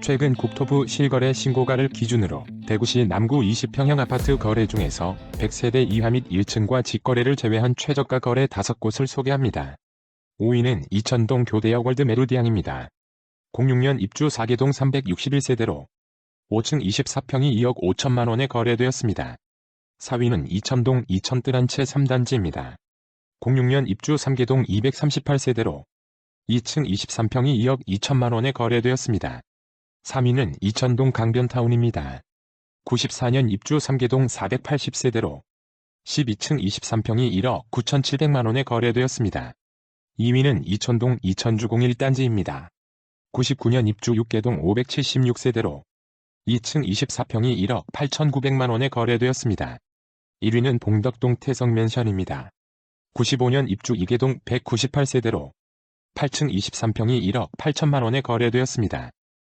최근 국토부 실거래 신고가를 기준으로 대구시 남구 20평형 아파트 거래 중에서 100세대 이하 및 1층과 직거래를 제외한 최저가 거래 5곳을 소개합니다. 5위는 이천동 교대역 월드 메르디앙입니다. 06년 입주 4개동 361세대로 5층 24평이 2억 5천만 원에 거래되었습니다. 4위는 이천동 이천뜰 한채 3단지입니다. 06년 입주 3개동 238세대로 2층 23평이 2억 2천만 원에 거래되었습니다. 3위는 이천동 강변타운입니다. 94년 입주 3개동 480세대로 12층 23평이 1억 9,700만 원에 거래되었습니다. 2위는 이천동 이천주 01단지입니다. 99년 입주 6개동 576세대로 2층 24평이 1억 8,900만 원에 거래되었습니다. 1위는 봉덕동 태성맨션입니다. 95년 입주 2개동 198세대로 8층 23평이 1억 8천만 원에 거래되었습니다.